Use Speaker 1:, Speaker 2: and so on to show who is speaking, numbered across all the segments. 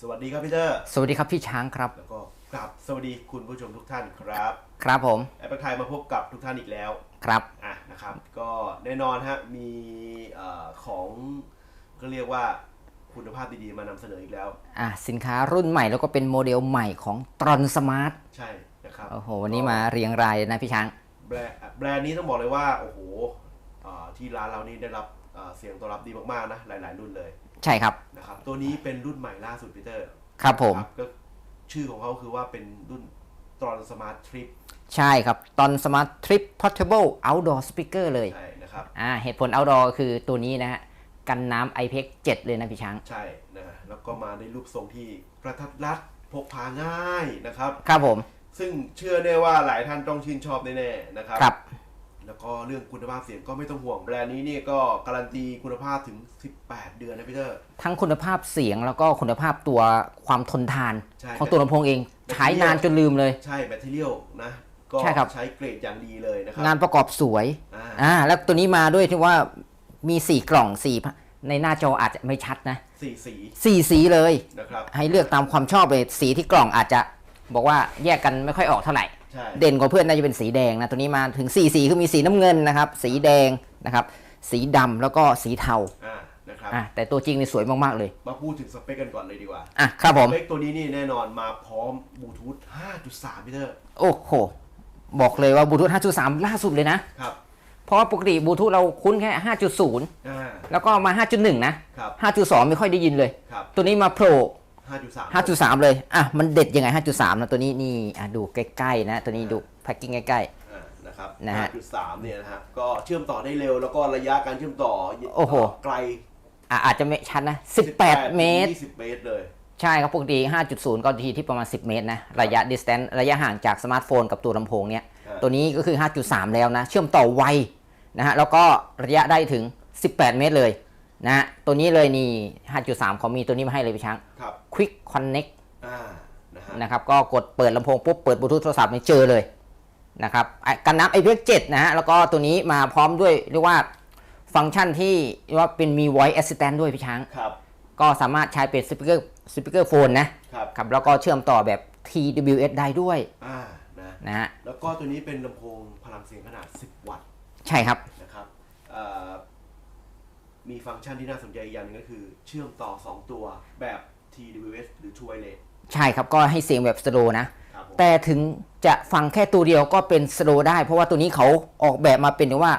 Speaker 1: สวัสดีครับพี่เตอร์
Speaker 2: สวัสดีครับพี่ช้างครับ
Speaker 1: แล้วก็กลับสวัสดีคุณผู้ชมทุกท่านครับ
Speaker 2: ครับผม
Speaker 1: แอปเปิลไทยมาพบกับทุกท่านอีกแล้ว
Speaker 2: ครับ
Speaker 1: อะนะครับ ก็แน่นอนฮะมีเอ่อของก็เรียกว่าคุณภาพดีๆมานำเสนออีกแล้ว
Speaker 2: อะสินค้ารุ่นใหม่แล้วก็เป็นโมเดลใหม่ของตรอนสมาร์ท
Speaker 1: ใช่นะครับ
Speaker 2: โอ้โหวันนี้มาเรียงรายนะพี่ช้าง
Speaker 1: แบรนด์แบรนด์นี้ต้องบอกเลยว่า โอ้โหเอ่อที่ร้านเรานี่ได้รับ เอ่อเสียงตอบรับดีมากๆนะหลาย ๆ รุ่นเลย
Speaker 2: ใช่ครับ
Speaker 1: นะครับตัวนี้เป็นรุ่นใหม่ล่าสุดพีเตอร์
Speaker 2: ครับผม
Speaker 1: ครับก็ชื่อของเขาคือว่าเป็นรุ่นตรอนสมาร์ททริป
Speaker 2: ใช่ครับ ตอนสมาร์ททริปพอร์ t เบิลเอาท์ดอร์สปีกเกอร์เลย
Speaker 1: ใช่นะครับ
Speaker 2: อ่าเหตุผล outdoor คือตัวนี้นะฮะกันน้ำ IPX 7เลยนะพี่ช้าง
Speaker 1: ใช่นะฮะแล้วก็มาในรูปทรงที่กระทัดรัดพกพาง่ายนะครับ
Speaker 2: ครับผม
Speaker 1: ซึ่งเชื่อแน่ว่าหลายท่านต้องชื่นชอบแน่ๆนะครับ
Speaker 2: ครับ
Speaker 1: แล้วก็เรื่องคุณภาพเสียงก็ไม่ต้องห่วงแบรนด์นี้เนี่ยก็การันตีคุณภาพถึง 18 เดือนนะพี่เตอร์
Speaker 2: ทั้งคุณภาพเสียงแล้วก็คุณภาพตัวความทนทาน
Speaker 1: ใช่
Speaker 2: ของตัวลำโพงเอง
Speaker 1: แบต
Speaker 2: ใช้นานจนลืมเลย
Speaker 1: ใช่แบตเตอรี่นะก็
Speaker 2: ใช่ครับ
Speaker 1: ใช้เกรดอย่างดีเลยนะครับ
Speaker 2: งานประกอบสวย
Speaker 1: อ่า
Speaker 2: อ่าแล้วตัวนี้มาด้วยที่ว่ามี 4 กล่อง4ในหน้าจออาจจะไม่ชัดนะ
Speaker 1: สีสี
Speaker 2: สี่สีเลย
Speaker 1: นะครับ
Speaker 2: ให้เลือกตามความชอบเลยสีที่กล่องอาจจะบอกว่าแยกกันไม่ค่อยออกเท่าไหร่
Speaker 1: ใช่
Speaker 2: เด่นกว่าเพื่อนน่าจะเป็นสีแดงนะตัวนี้มาถึง4สีคือมีสีน้ำเงินนะครับ สีแดงนะครับ สีดำแล้วก็สีเทา
Speaker 1: อ่านะครับ
Speaker 2: อะแต่ตัวจริงนี่สวยมาก ๆ เลย
Speaker 1: มาพูดถึงสเปคกันก่อนเลยดีกว่า
Speaker 2: อะ ครับผม
Speaker 1: สเปคตัวนี้นี่แน่นอนมาพร้อมบลูทูธ5.3พี่เตอร์
Speaker 2: โอ้โห บอกเลยว่าบลูทูธ5.3 ล่าสุดเลยนะ
Speaker 1: ครับ
Speaker 2: เพราะว่าปกติบลูทูธเราคุ้นแค่ 5.0
Speaker 1: อ่า
Speaker 2: แล้วก็มา 5.1 นะ
Speaker 1: ครับ
Speaker 2: 5.2 ไม่ค่อยได้ยินเลย
Speaker 1: ครับ
Speaker 2: ตัวนี้มาโผล่
Speaker 1: 5.3
Speaker 2: 5.3 เลย อะ มันเด็ดยังไง 5.3 นะตัวนี้นี่อะดูใกล้ๆนะ ตัวนี้ดูแพ็กกิ้งใกล้
Speaker 1: อ่านะครับ
Speaker 2: นะฮะ
Speaker 1: 5.3 เนี่ยนะฮะ ก็เชื่อมต่อได้เร็ว แล้วก็ระยะการเชื่อมต่อ
Speaker 2: โอ้โห
Speaker 1: ไกล
Speaker 2: ๆอะอาจจะไม่ชัดนะ 18 เมตร
Speaker 1: 20 เมตรเลย
Speaker 2: ใช่ครับปกติ 5.0 ก็ทีที่ประมาณ 10 เมตรนะ ระยะ distance ระยะห่างจากสมาร์ทโฟนกับตัวลำโพงเนี่ย
Speaker 1: ครับ
Speaker 2: ตัวนี้ก็คือ 5.3 แล้วนะ เชื่อมต่อไวนะฮะ แล้วก็ระยะได้ถึง 18 เมตรเลยนะฮะตัวนี้เลยนี่ 5.3 เขามีตัวนี้มาให้เลยพี่ช้าง
Speaker 1: ครับ
Speaker 2: Quick Connect
Speaker 1: อ่านะฮะ
Speaker 2: นะครับก็กดเปิดลำโพงปุ๊บเปิดบลูทูธโทรศัพท์นี่เจอเลยนะครับอะกันน้ำ IPX 7 นะฮะแล้วก็ตัวนี้มาพร้อมด้วยเรียกว่าฟังก์ชันที่เรียกว่าเป็นมี voice assistant ด้วยพี่ช้าง
Speaker 1: ครับ
Speaker 2: ก็สามารถใช้เป็นสปีกเกอร์สปีกเกอร์โฟนนะ
Speaker 1: ครับ
Speaker 2: ครับแล้วก็เชื่อมต่อแบบ TWS ได้ด้วย
Speaker 1: อ่านะ
Speaker 2: นะฮะ
Speaker 1: แล้วก็ตัวนี้เป็นลำโพงพลังเสียงขนาด 10 วัตต์
Speaker 2: ใช่ครับ
Speaker 1: นะครับเอ่อมีฟังก์ชันที่น่าสนใจอีกอย่างหนึงก็คือ เชื่อมต่อ 2 ตัวแบบ TWS หรือ True Wireless
Speaker 2: ใช่ครับก็ให้เสียงแบบสโลนะ
Speaker 1: ครับผม
Speaker 2: แต่ถึงจะฟังแค่ตัวเดียวก็เป็นสโลได้ เพราะว่าตัวนี้เขาออกแบบมาเป็นว่า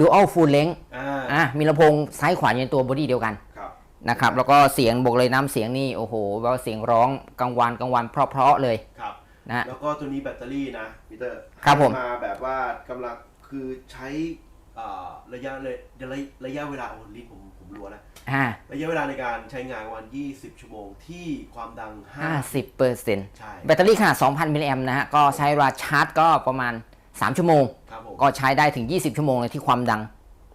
Speaker 2: Dual Full Length
Speaker 1: อ่า
Speaker 2: อะมีลำโพงซ้ายขวาอยู่ในตัวบอดี้เดียวกัน
Speaker 1: ครับ
Speaker 2: นะครับแล้วก็เสียงบอกเลยน้ำเสียงนี่โอ้โหแบบว่าเสียงร้องกลางวันกลางวันเพราะๆเลย
Speaker 1: ครับ
Speaker 2: นะฮะ
Speaker 1: แล้วก็ตัวนี้แบตเตอรี่นะพีเตอร์
Speaker 2: ครับผม
Speaker 1: มาแบบว่ากำลังคือใช้เอ่อ ระยะเลยระยะระยะเวลาโอ้ลิ้นผมผมรัวแล้ว
Speaker 2: อ่า
Speaker 1: ระยะเวลาในการใช้งานวัน 20 ชั่วโมงที่ความดัง
Speaker 2: 50เปอร์เซ็นต์
Speaker 1: 5ใช่
Speaker 2: แบตเตอรี่ขนาด 2,000 มิลลิแอมนะฮะ ก็ใช้เวลาชาร์จก็ประมาณ 3 ชั่วโมง
Speaker 1: ครับผม
Speaker 2: ก็ใช้ได้ถึง 20 ชั่วโมงเลยที่ความดัง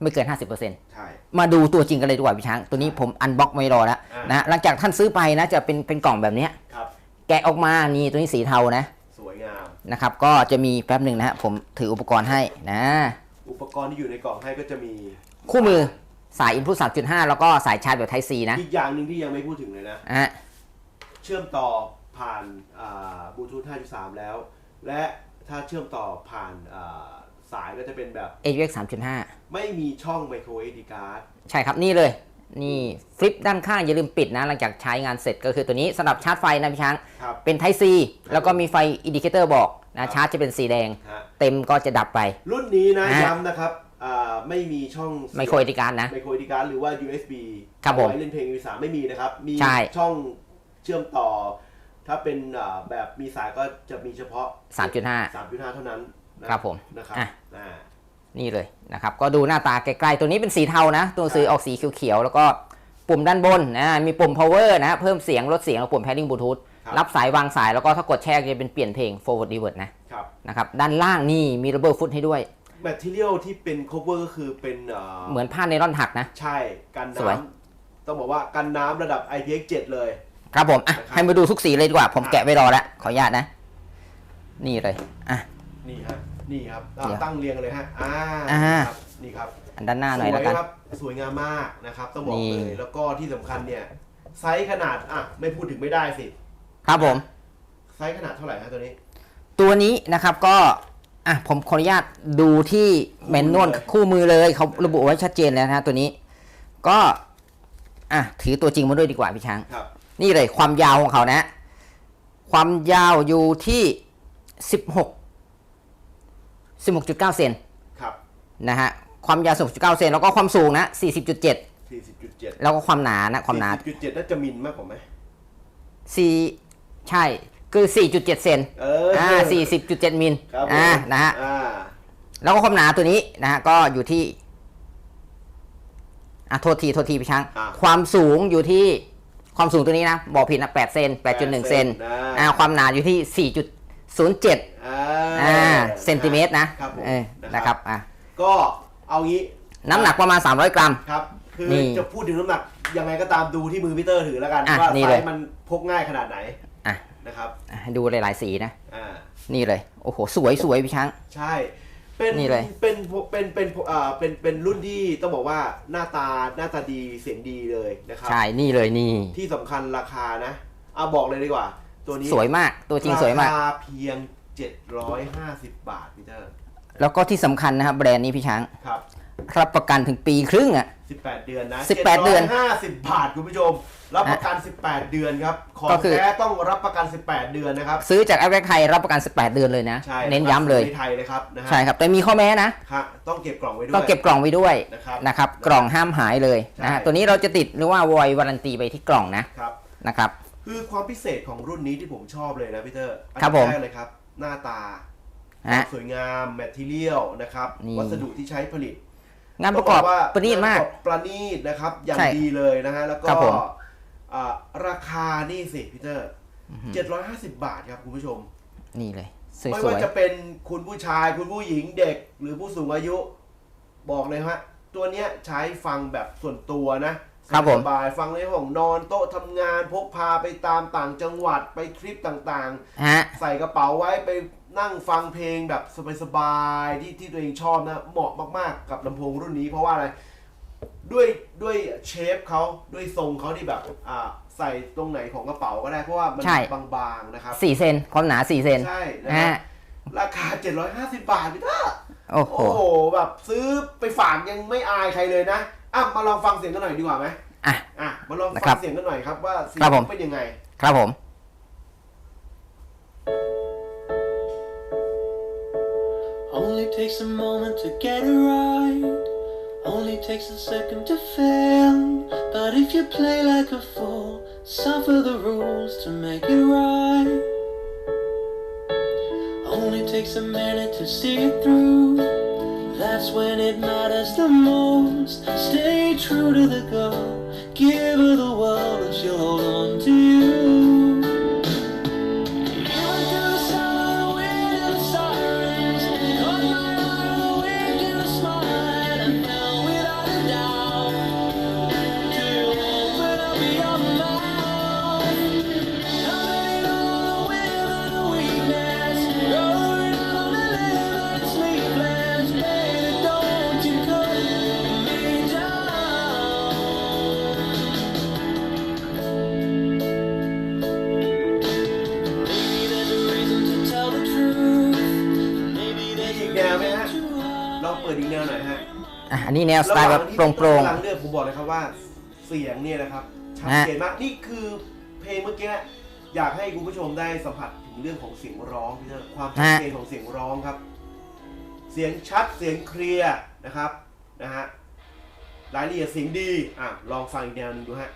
Speaker 2: ไม่เกิน 50%
Speaker 1: ใช่
Speaker 2: มาดูตัวจริงกันเลยดีกว่าพี่ช้าง ตัวนี้ผมอันบ็อกไม่รอแล้ว
Speaker 1: อ่าน
Speaker 2: นะฮะหลังจากท่านซื้อไปนะจะเป็นเป็นกล่องแบบเนี้ย
Speaker 1: ครับ
Speaker 2: แกะออกมานี่ตัวนี้สีเทานะ
Speaker 1: สวยงาม
Speaker 2: นะครับก็จะมีแป๊บหนึ่งนะฮะผมถืออุปกรณ์ให้นะ
Speaker 1: อุปกรณ์ที่อยู่ในกล่องให้ก็จะมี
Speaker 2: คู่มือสาย input 3.5 แล้วก็สายชาร์จแบบ Type C นะ
Speaker 1: อีกอย่างหนึ่งที่ยังไม่พูดถึงเลยนะ
Speaker 2: ฮะ
Speaker 1: เชื่อมต่อผ่านบลูทูธ 5.3 แล้ว และถ้าเชื่อมต่อผ่านอ่าสายก็จะเป็นแบบ
Speaker 2: AUX 3.5
Speaker 1: ไม่มีช่องไมโคร SD card
Speaker 2: ใช่ครับนี่เลย นี่ฟลิปด้านข้างอย่าลืมปิดนะ หลังจากใช้งานเสร็จก็คือตัวนี้สำหรับชาร์จไฟนะพี่ช้าง
Speaker 1: ครับ
Speaker 2: เป็น Type C แล้วก็มีไฟอินดิเคเตอร์บอก นะชาร์จจะเป็นสีแดง
Speaker 1: ฮะ
Speaker 2: เต็มก็จะดับไป
Speaker 1: รุ่นนี้นะ
Speaker 2: อะ
Speaker 1: ย้ำนะครับอ่าไม่มีช่อง
Speaker 2: ไมโครอินดิการนะ
Speaker 1: ไมโคร SD card หรือว่า USB
Speaker 2: ครับผม
Speaker 1: เอาไว้เล่นเพลง MP3 ไม่มีนะครับ มี
Speaker 2: ใช่
Speaker 1: ช่องเชื่อมต่อ ถ้าเป็นอ่าแบบมีสายก็จะมีเฉพาะ
Speaker 2: 3.5
Speaker 1: 3.5 เท่านั้นนะครับ
Speaker 2: ผม
Speaker 1: นะครับ
Speaker 2: อะ
Speaker 1: อ่า
Speaker 2: นี่เลยนะครับ ก็ดูหน้าตาไกลๆตัวนี้เป็นสีเทานะ ตัวซื้อออกสีเขียวๆแล้วก็ปุ่มด้านบนนะมีปุ่ม power นะเพิ่มเสียงลดเสียงแล้วปุ่ม pairing bluetooth
Speaker 1: ค รับ
Speaker 2: รับสายวางสายแล้วก็ถ้ากดแช่จะเป็นเปลี่ยนเพลง forward reverse นะครับนะครับด้านล่างนี่มี rubber foot ให้ด้วย
Speaker 1: แมทเทียลที่เป็น cover ก็คือเป็นอ่า
Speaker 2: เหมือนผ้าไนลอนถักนะ
Speaker 1: ใช่กัน
Speaker 2: สวย
Speaker 1: น้ำต้องบอกว่ากันน้ำระดับ IPX7 เลย
Speaker 2: ครับผมอะ
Speaker 1: นะครับ
Speaker 2: ให้มาดูทุกสีเลยดีกว่า ผม
Speaker 1: อะ
Speaker 2: แกะไว้รอแล้ว ขออนุญาตนะ นี่เลยอะ
Speaker 1: นี่ฮะนี่ครับอ่า
Speaker 2: เดี๋ยว
Speaker 1: ตั้งเรียงกันเลยฮะอ่า
Speaker 2: อ่า
Speaker 1: ครับนี่ครับ
Speaker 2: อันด้านหน้าหน่อย
Speaker 1: ส
Speaker 2: แล้ววยกัน
Speaker 1: ครับสวยงามมากนะครับ ต้องบอก
Speaker 2: นี่
Speaker 1: เลยแล้วก็ที่สำคัญเนี่ยไซส์ขนาดอะไม่พูดถึงไม่ได้สิ
Speaker 2: ครับผม
Speaker 1: ไซส์ขนาดเท่าไหร่ฮะตัวนี้
Speaker 2: ตัวนี้นะครับก็อะผมขออนุญาตดูที่แมนนวล
Speaker 1: คู่มือเลย
Speaker 2: คู่มือเลยเขาระบุไว้ชัดเจนแล้วนะฮะตัวนี้ ก็อะถือตัวจริงมาด้วยดีกว่าพี่ช้าง
Speaker 1: ครับ
Speaker 2: นี่เลยความยาวของเขานะ ความยาวอยู่ที่ 16 16.9 เซน
Speaker 1: ครับ
Speaker 2: นะฮะความยาว 16.9 เซนแล้วก็ความสูงนะ 40.7
Speaker 1: 40.7
Speaker 2: แล้วก็ความหนานะความหนา
Speaker 1: 40.7น่าจะมิลมากกว่าไหม
Speaker 2: 4 ใช่คือ 4.7 เซน
Speaker 1: เออ
Speaker 2: อ่า40.7 มิล
Speaker 1: ครับผม
Speaker 2: อ่านะฮะ
Speaker 1: อ่า
Speaker 2: แล้วก็ความหนาตัวนี้นะฮะก็อยู่ที่อะโทษทีโทษทีพี่ช้าง
Speaker 1: อะ
Speaker 2: ความสูงอยู่ที่ความสูงตัวนี้นะบอกผิดนะ8เซน8.1 เซน
Speaker 1: นะ
Speaker 2: อ่าความหนาอยู่ที่ 4.07
Speaker 1: อ่า
Speaker 2: อ่าเซนติเมตรนะครับ
Speaker 1: ผม
Speaker 2: เออนะครับอะ
Speaker 1: ก็เอางี้
Speaker 2: น้ำหนักประมาณ 300 กรัม
Speaker 1: ครับ คือ
Speaker 2: นี่
Speaker 1: จะพูดถึงน้ำหนักยังไงก็ตามดูที่มือพีเตอร์ถือแล้วกัน
Speaker 2: อะ
Speaker 1: ว่า
Speaker 2: นี่
Speaker 1: ไซ
Speaker 2: เลย
Speaker 1: ส์มันพกง่ายขนาดไหน
Speaker 2: อะ
Speaker 1: นะครับ
Speaker 2: อะให้ดูหลายๆสีนะ
Speaker 1: อ่า
Speaker 2: นี่เลย โอ้โห สวยสวยพี่ช้าง
Speaker 1: ใช่เป็น
Speaker 2: นี่เลย
Speaker 1: เป็นเป็นเป็นอ่าเป็นเป็นรุ่นที่ต้องบอกว่าหน้าตาหน้าตาดีเสียงดีเลยนะครับ
Speaker 2: ใช่ นี่เลยนี่
Speaker 1: ที่สำคัญราคานะเอาบอกเลยดีกว่า ตัวนี้
Speaker 2: สวยมาก ตัวจริงสวยมาก
Speaker 1: ราคาเพียง 750 บาทพีเตอร์
Speaker 2: แล้วก็ที่สำคัญนะครับแบรนด์นี้พี่ช้าง
Speaker 1: ครับ
Speaker 2: รับประกันถึงปีครึ่งอะ
Speaker 1: 18 เดือนนะ
Speaker 2: 18เดือน
Speaker 1: 750 บาทคุณผู้ชม รับประกัน 18 เดือนครับ ของ
Speaker 2: ก็คือ
Speaker 1: แท้ต้องรับประกัน 18 เดือนนะครับ
Speaker 2: ซื้อจากแอปแรกไทยรับประกัน 18 เดือนเลยนะ
Speaker 1: ใช่
Speaker 2: เน้นย้ำเลย
Speaker 1: ในไทยเลยครับนะฮะ
Speaker 2: ใช่ครับแต่มีข้อแม้นะ
Speaker 1: ครับต้องเก็บกล่องไว้ด้วย
Speaker 2: ต้องเก็บกล่องไว้ด้วย
Speaker 1: นะครับ
Speaker 2: นะครับกล่องห้ามหายเลยนะฮะ
Speaker 1: ใช่
Speaker 2: ตัวนี้เราจะติดหรือว่าวอยวารันตีไปที่กล่องนะครับ นะครับ
Speaker 1: คือความพิเศษของรุ่นนี้ที่ผมชอบเลยนะพี่เตอร์อัน
Speaker 2: ครับ
Speaker 1: ดั
Speaker 2: ผม
Speaker 1: แรกเลยครับ หน้าตา
Speaker 2: ฮะ
Speaker 1: สวยงามแมทเทียลนะครับ
Speaker 2: นี่
Speaker 1: วัสดุที่ใช้ผลิต
Speaker 2: งานประกอบ
Speaker 1: ต้งว่า
Speaker 2: ประณีตมาก
Speaker 1: งนประอบประณีตนะครับ อย่าง
Speaker 2: ใช่
Speaker 1: ดีเลยนะฮะ แล้วก็
Speaker 2: ครับผม
Speaker 1: อ่า ราคานี่สิพี่เตอร์750บาทครับคุณผู้ชม
Speaker 2: นี่เลยส
Speaker 1: ไม่
Speaker 2: ว
Speaker 1: ว่ายจะเป็นคุณผู้ชายคุณผู้หญิงเด็กหรือผู้สูงอายุ บอกเลยฮะ ตัวเนี้ยใช้ฟังแบบส่วนตัวนะครับ
Speaker 2: ผม
Speaker 1: สบายๆฟังในห้องนอนโต๊ะทำงานพกพาไปตามต่างจังหวัดไปทริปต่าง
Speaker 2: ฮะ
Speaker 1: ๆใส่กระเป๋าไว้ไปนั่งฟังเพลงแบบสบายๆที่ที่ตัวเองชอบนะ เหมาะมากๆ กับลำโพงรุ่นนี้เพราะว่าอะไร ด้วยด้วยเชฟเขาด้วยทรงเขาที่แบบอ่าใส่ตรงไหนของกระเป๋าก็ได้เพราะว่ามัน
Speaker 2: ใช่
Speaker 1: บางๆนะครับ
Speaker 2: 4เซนความหนา4เซน
Speaker 1: ใช่นะ
Speaker 2: ฮะ
Speaker 1: ฮะราคา 750 บาทพี่ต้า
Speaker 2: โอ้โห
Speaker 1: โอ้โหแบบซื้อไปฝากยังไม่อายใครเลยนะอะมาลองฟังเสียงกันหน่อยดีกว่าไหม
Speaker 2: อะ
Speaker 1: อะมาลอง
Speaker 2: นะ
Speaker 1: ฟั
Speaker 2: ครั
Speaker 1: ง
Speaker 2: บ
Speaker 1: เสียงกันหน่อยครับว่าเสีย
Speaker 2: ครับผม
Speaker 1: งเป็นยังไง
Speaker 2: ครับผม
Speaker 3: Only takes a moment to get it right. Takes a second to fail. But if you play like a fool, suffer the rules to make it right. Only takes a minute to see it through. That's when it matters the most. Stay true to the goal. Give her the
Speaker 1: ดอีกแนวหน่อยฮะ
Speaker 2: อะอันนี้แนวสไตล์แบบโปร่ง
Speaker 1: กำลังเลือกผมบอกเลยครับว่าเสียงเนี่ยนะครับชัดเจนมากนี่คือเพลงเมื่อกี้อยากให้คุณผู้ชมได้สัมผัสถึงเรื่องของเสียงร้องพี่เตอร์ความชัดเจนของเสียงร้องครับ เสียงชัดเสียงเคลียร์นะครับนะฮะรายละเอียดเสียงดีอะลองฟังอีกแนวหนึงดูฮะ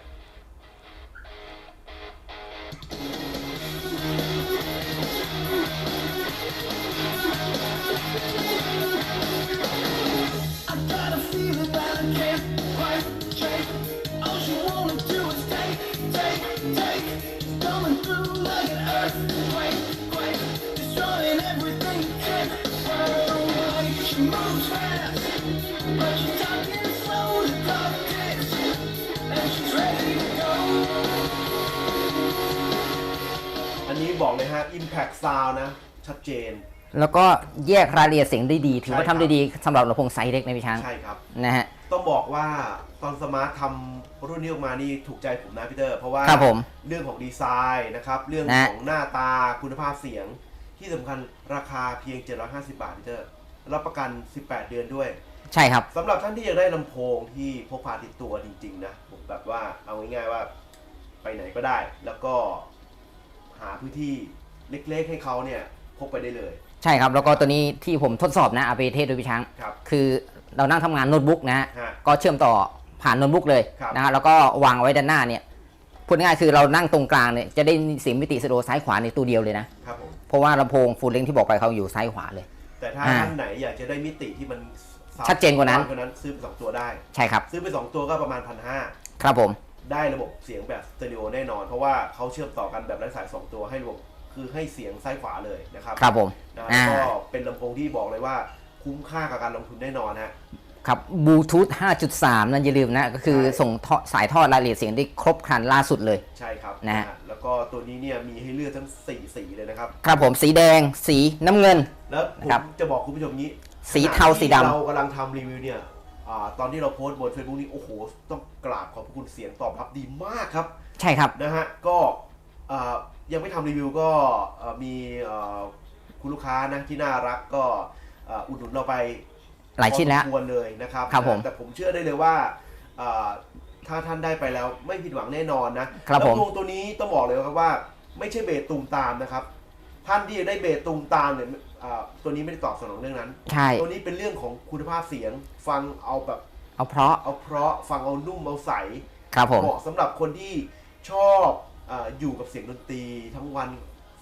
Speaker 1: บอกเลยฮะ Impact Sound นะ ชัดเจน
Speaker 2: ๆแล้วก็แยกรายละเอียดเสียงได้ดี ถือว่า
Speaker 1: ใช่ครับ
Speaker 2: ทำได้ดีสำหรับลำโพงไซส์เล็กในพี่ช้าง
Speaker 1: ใช่ครับ
Speaker 2: นะฮะ
Speaker 1: ต้องบอกว่าตอนสมาร์ททำรุ่นนี้ออกมานี่ถูกใจผมนะพี่เตอร์ เพราะว่า
Speaker 2: ครับผม
Speaker 1: เรื่องของดีไซน์นะครับ เรื่อง
Speaker 2: นะ
Speaker 1: ของหน้าตาคุณภาพเสียง ที่สำคัญราคาเพียง 750 บาทพี่เตอร์ รับประกัน 18 เดือนด้วย
Speaker 2: ใช่ครับ
Speaker 1: สำหรับท่านที่อยากได้ลำโพงที่พกพาติดตัวจริง ๆ นะผมแบบว่าเอาง่ายๆว่าไปไหนก็ได้ แล้วก็ หาพื้นที่เล็กๆให้เขาเนี่ยพกไปได้เลย
Speaker 2: ใช่ครับแล้วก็ตัวนี้ที่ผมทดสอบนะอาเปเทสโดยพี่ช้าง
Speaker 1: ครับ
Speaker 2: คือเรานั่งทำงานโน้ตบุ๊กนะฮะ
Speaker 1: ฮะ
Speaker 2: ก็เชื่อมต่อผ่านโน้ตบุ๊กเลย
Speaker 1: ครับ
Speaker 2: นะฮะแล้วก็วางไว้ด้านหน้าเนี่ยพูดง่ายๆคือเรานั่งตรงกลางเนี่ยจะได้เสียงมิติสะดวซ้ายขวาในตัวเดียวเลยนะครับ
Speaker 1: ผม
Speaker 2: เพราะว่าลำโพงฟูลเลนที่บอกไปเขาอยู่ซ้ายขวาเลย
Speaker 1: แต่ถ้า
Speaker 2: อ่า
Speaker 1: ท่านไหนอยากจะได้มิติที่มัน
Speaker 2: ชัดเจนกว่านั้น
Speaker 1: กว่านั้นซื้อไปสองตัวได้
Speaker 2: ใช่ครับ
Speaker 1: ซื้อไปสองตัวก็ประมาณพันห้า
Speaker 2: ครับผม
Speaker 1: ได้ระบบเสียงแบบสเตอริโอแน่นอน เพราะว่าเขาเชื่อมต่อกันแบบไร้สายสองตัวให้ระบบคือให้เสียงซ้ายขวาเลยนะครับ
Speaker 2: ครับผม
Speaker 1: นะ
Speaker 2: อ่า
Speaker 1: ก็เป็นลำโพงที่บอกเลยว่าคุ้มค่ากับการลงทุนแน่นอนฮะ
Speaker 2: ครับบลูทูธ5.3 นั่นอย่าลืมนะ ก็คือ
Speaker 1: ใช่
Speaker 2: ส่งท่อสายทอดรายละเอียดเสียงได้ครบครันล่าสุดเลย
Speaker 1: ใช่ครับ
Speaker 2: นะฮะ
Speaker 1: ฮะแล้วก็ตัวนี้เนี่ยมีให้เลือกทั้ง 4 สีเลยนะครับ
Speaker 2: ครับผมสีแดงสีน้ำเงิน
Speaker 1: แล้วผม
Speaker 2: ครับ
Speaker 1: จะบอกคุณผู้ชมงี้
Speaker 2: สีเทา
Speaker 1: ขณะที่
Speaker 2: สีดำ
Speaker 1: เรากำลังทำรีวิวเนี่ยอา ตอนที่เราโพสต์บน Facebook นี่โอ้โห ต้องกราบขอบพระคุณเสียงตอบรับดีมากครับ
Speaker 2: ใช่ครับ
Speaker 1: นะฮะก็อ่ายังไม่ทำรีวิวก็อ่ามีอ่าคุณลูกค้านะที่น่ารักก็อ่าอุดหนุนเราไป
Speaker 2: หลายชิ้นแล้ว
Speaker 1: พอสมควรเลยนะครับ
Speaker 2: ครับผม
Speaker 1: แต่ผมเชื่อได้เลยว่าอ่าถ้าท่านได้ไปแล้วไม่ผิดหวังแน่นอนนะครับ
Speaker 2: ผม
Speaker 1: แล้วตัวตัวนี้ต้องบอกเลยครับว่า ไม่ใช่เบสตูมตามนะครับ ท่านที่ได้เบสตูมตามเนี่ย อ่าตัวนี้ไม่ได้ตอบสนองเรื่องนั้น
Speaker 2: ใช่
Speaker 1: ตัวนี้เป็นเรื่องของคุณภาพเสียง ฟังเอาแบบ
Speaker 2: เอาเพราะ
Speaker 1: เอาเพราะฟังเอานุ่มเอาใส
Speaker 2: ครับผม
Speaker 1: เหมาะสำหรับคนที่ชอบอาอยู่กับเสียงดนตรีทั้งวัน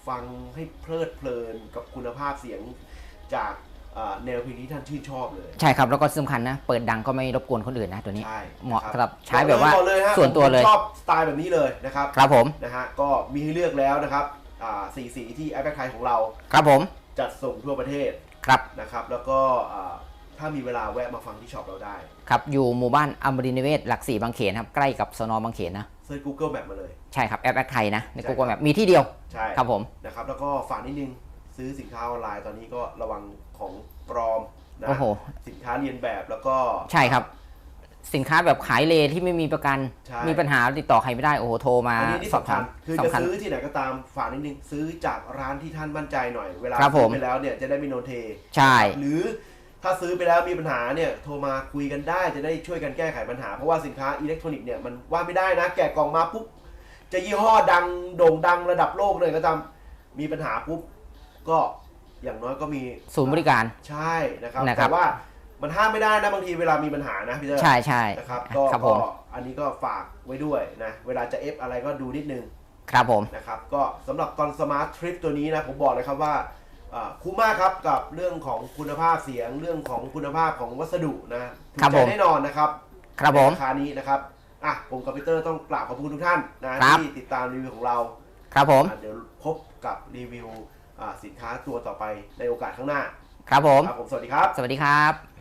Speaker 1: ฟังให้เพลิดเพลินกับคุณภาพเสียงจากอ่าแนวเพลงที่ท่านชื่นชอบเลย
Speaker 2: ใช่ครับ แล้วก็สำคัญนะ เปิดดังก็ไม่รบกวนคนอื่นนะตัวนี้
Speaker 1: ใช่
Speaker 2: เหมาะ
Speaker 1: นค
Speaker 2: สำหรับใช้แบบว่า
Speaker 1: บอกเลยฮะ
Speaker 2: ส่วนตัวเลย
Speaker 1: ผมชอบสไตล์แบบนี้เลยนะครับ
Speaker 2: ครับผม
Speaker 1: นะฮะก็มีให้เลือกแล้วนะครับอ่าสีสีที่แอปแบ็คไทยของเรา
Speaker 2: ครับผม
Speaker 1: จัดส่งทั่วประเทศ
Speaker 2: ครับ
Speaker 1: นะครับ แล้วก็อ่าถ้ามีเวลาแวะมาฟังที่ช็อปเราได้
Speaker 2: ครับ อยู่หมู่บ้านอมรินทร์นิเวศหลักสี่บางเขนครับ ใกล้กับสนบางเขนนะ
Speaker 1: เซิร์ช Google Map มาเลย
Speaker 2: ใช่ครับ แอปแอปไทยนะ ใน
Speaker 1: ใช่
Speaker 2: Google Map มีที่เดียว
Speaker 1: ใช่
Speaker 2: ครับผม
Speaker 1: นะครับ แล้วก็ฝากนิดนึงซื้อสินค้าออนไลน์ตอนนี้ก็ระวังของปลอมนะ
Speaker 2: โอ้โห
Speaker 1: สินค้าเรียนแบบแล้วก็
Speaker 2: ใช่ครับ สินค้าแบบขายเลที่ไม่มีประกัน
Speaker 1: ใช่
Speaker 2: มีปัญหาติดต่อใครไม่ได้โอ้โหโทรมา
Speaker 1: อันนี้นี่
Speaker 2: สอบ
Speaker 1: สำคั
Speaker 2: ถา
Speaker 1: ญ
Speaker 2: ม
Speaker 1: คือจะ
Speaker 2: สำคัญ
Speaker 1: ซื้อที่ไหนก็ตามฝากนิดนึงซื้อจากร้านที่ท่านมั่นใจหน่อย เวลา
Speaker 2: ครับ
Speaker 1: ซื้
Speaker 2: ผ
Speaker 1: อ
Speaker 2: ม
Speaker 1: ไปแล้วเนี่ยจะได้ไม่โดนเท
Speaker 2: ใช่
Speaker 1: หรือถ้าซื้อไปแล้วมีปัญหาเนี่ยโทรมาคุยกันได้จะได้ช่วยกันแก้ไขปัญหา เพราะว่าสินค้าอิเล็กทรอนิกส์เนี่ยมันว่าไม่ได้นะ แกะกล่องมาปุ๊บ จะยี่ห้อดังโด่งดังระดับโลกเลยก็ตามมีปัญหาปุ๊บ ก็อย่างน้อยก็มี
Speaker 2: ศูนย์บริการ
Speaker 1: ใช่นะครับ
Speaker 2: นะครับ
Speaker 1: แต่ว่า มันห้ามไม่ได้นะบางทีเวลามีปัญหานะพี่เตอร์
Speaker 2: ใช่ใช่
Speaker 1: นะครับก็
Speaker 2: ครับผ
Speaker 1: ก็
Speaker 2: ม
Speaker 1: อันนี้ก็ฝากไว้ด้วยนะเวลาจะเอฟอะไรก็ดูนิดนึง
Speaker 2: ครับผม
Speaker 1: นะครับก็สำหรับตอนสมาร์ททริปตัวนี้นะผมบอกเลยครับว่าอ่าคุ้มมากครับกับเรื่องของคุณภาพเสียงเรื่องของคุณภาพของวัสดุนะถูก
Speaker 2: ครับ
Speaker 1: ใจ
Speaker 2: ผม
Speaker 1: แน่นอนนะครับ
Speaker 2: ครับผม
Speaker 1: ในราคานี้นะครับอะผมกับพีเตอร์ต้องกราบขอบคุณทุกท่านนะครับ ที่ติดตามรีวิวของเรา
Speaker 2: ครับผม
Speaker 1: อะเดี๋ยวพบกับรีวิวอ่าสินค้าตัวต่อไปในโอกาสข้างหน้า
Speaker 2: ครับผม
Speaker 1: ครับผมสวัสดีครับ
Speaker 2: สวัสดีครับ